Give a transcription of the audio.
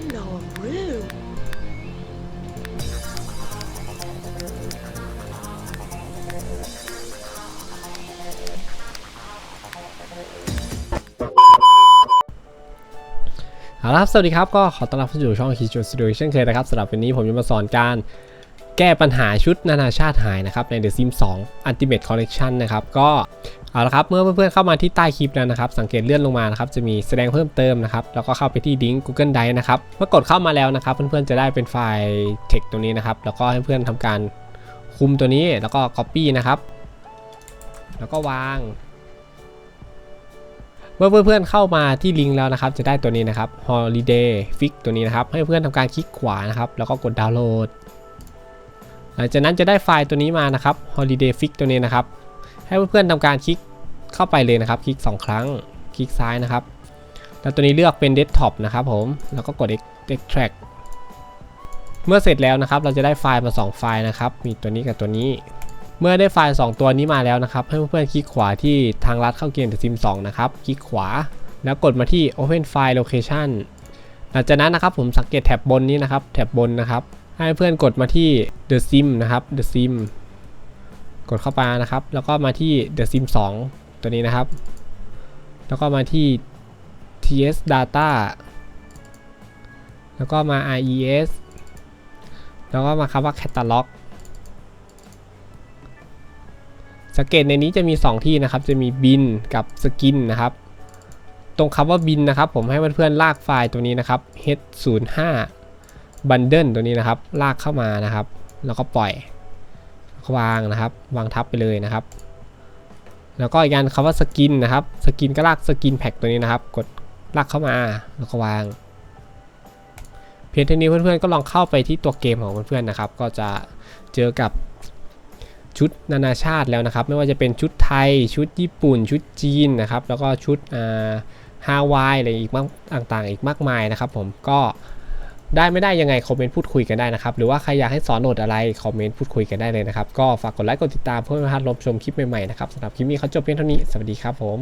and all blue. เอาละครับ สวัสดีครับ ก็ขอต้อนรับเข้าสู่ช่องคีจุดส Studio เช่นเคยนะครับสำหรับวันนี้ผมจะมาสอนการแก้ปัญหาชุดนานาชาติหายนะครับ ในเดอะซิมสองอันติเมตคอลเลคชันนะครับ ก็ เอาละครับเมื่อเพื่อนๆเข้ามาที่ใต้คลิปแล้วนะครับสังเกตเลื่อนลงมานะครับจะมีแสดงเพิ่มเติมนะครับแล้วก็เข้าไปที่ลิงก์ Google Drive นะครับเมื่อกดเข้ามาแล้วนะครับ เพื่อนๆจะได้เป็นไฟล์ text ตรงนี้นะครับแล้วก็ให้เพื่อนทำการคุมตัวนี้แล้วก็ copy นะครับ แล้วก็วาง เมื่อเพื่อนๆเข้ามาที่ลิงก์แล้วนะครับ จะได้ตัวนี้นะครับ holiday fix ตัวนี้นะครับ ให้เพื่อนทำการคลิกขวานะครับแล้วก็กดดาวน์โหลด หลังจากนั้นจะได้ไฟล์ตัวนี้มานะครับ holiday fix ตัวนี้นะครับ ให้เพื่อนๆทำการคลิกเข้าไปเลยนะครับ คลิก 2 ครั้ง คลิกซ้ายนะครับ แล้วตัวนี้เลือกเป็น desktop นะครับผม แล้วก็กด extract เมื่อเสร็จแล้วนะครับ เราจะได้ไฟล์มา 2 ไฟล์นะครับ มีตัวนี้กับตัวนี้ เมื่อได้ไฟล์ 2 ตัวนี้มาแล้วนะครับ ให้เพื่อนๆคลิกขวาที่ทางลัดเข้าเกม The Sims 2นะครับ คลิกขวา แล้วกดมาที่ Open File Location หลังจากนั้นนะครับผมสังเกตแท็บบนนี้นะครับ แท็บบนนะครับ ให้เพื่อนกดมาที่ The Sim นะครับ The Sim กดเข้าไปนะครับ แล้วก็มาที่ The Sim 2 ตัวนี้นะครับ แล้วก็มาที่ TS Data แล้วก็มา IES แล้วก็มาคำว่า Catalog สังเกตในนี้จะมี 2 ที่นะครับ จะมีบินกับสกินนะครับ ตรงคำว่าบินนะครับ ผมให้เพื่อนๆลากไฟล์ตัวนี้นะครับ h05 bundle ตัวนี้นะครับ ลากเข้ามานะครับ แล้วก็ปล่อย วางนะครับวางทับไปเลยนะครับ แล้วก็อีกการคำว่าสกินนะครับสกินก็ลากสกินแพ็กตัวนี้นะครับ กดลากเข้ามาแล้วก็วาง เพียงเท่านี้เพื่อนๆก็ลองเข้าไปที่ตัวเกมของเพื่อนๆนะครับ ก็จะเจอกับชุดนานาชาติแล้วนะครับ ไม่ว่าจะเป็นชุดไทย ชุดญี่ปุ่น ชุดจีนนะครับ แล้วก็ชุดฮาวายอะไรอีกมากต่างๆ อีกมากมายนะครับ ผมก็ ได้ไม่ได้ยังไงคอมเมนต์พูดคุยกันได้นะครับ หรือว่าใครอยากให้สอนโหลดอะไรคอมเมนต์พูดคุยกันได้เลยนะครับ ก็ฝากกดไลค์กดติดตามเพื่อไม่พลาดรับชมคลิปใหม่ๆนะครับสำหรับคลิปนี้เขาจบเพียงเท่านี้ สวัสดีครับผม